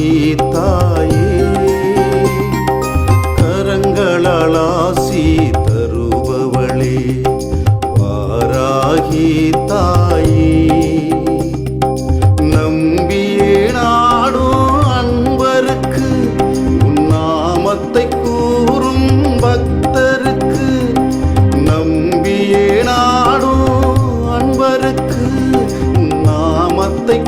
தாயே தாயே கரங்களால் ஆசி தருபவளே வாராகி தாயே. நம்பியே நாடும் அன்பருக்கு உன்னாமத்தை கூறும் பக்தருக்கு நம்பியே நாடும் அன்பருக்கு உன்னாமத்தை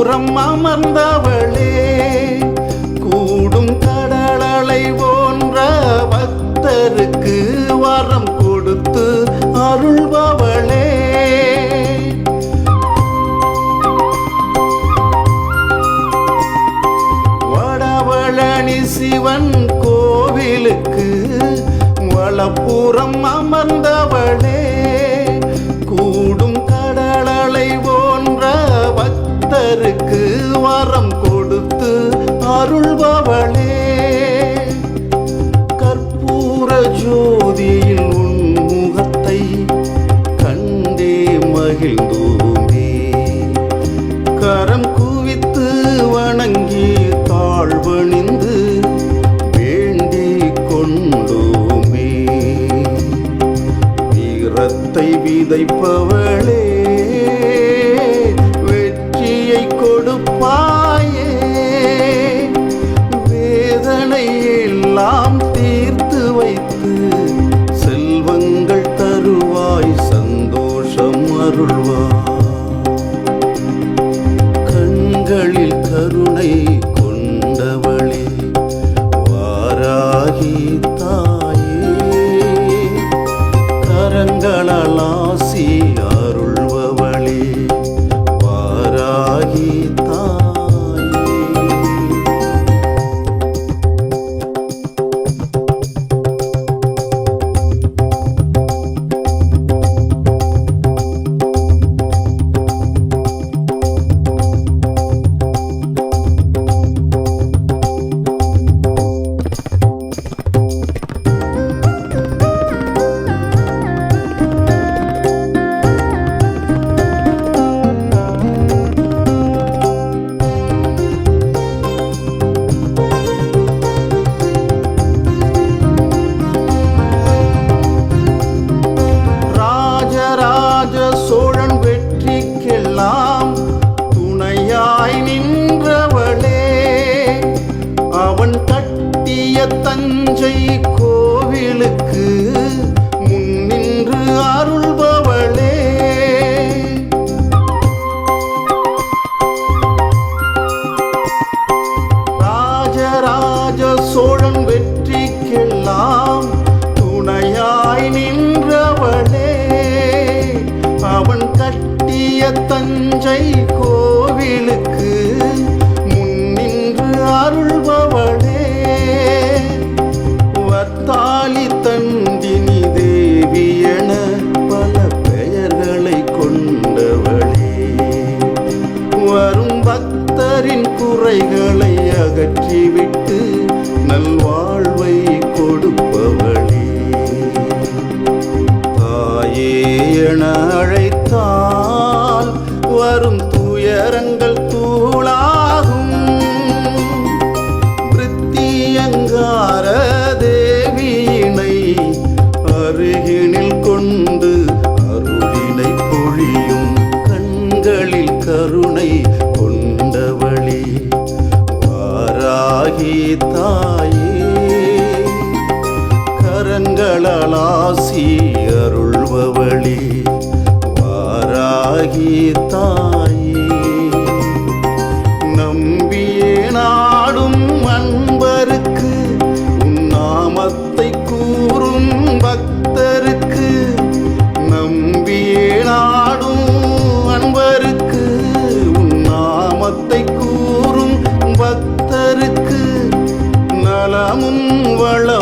புறம் அமர்ந்தவளே. மகிழ்ந்தோமே கரம் குவித்து வணங்கி தாழ்வணிந்து வேண்டிக் கொண்டோமே. வீரத்தை விதைப்பவளே வரும் துயரங்கள் தூளாகும். விருத்தியங்கார தேவியினை அருகினில் கொண்டு அருளினை பொழியும் கண்களில் கருணை கொண்டவளே வாராகி தாயே கரங்களாசி வளம்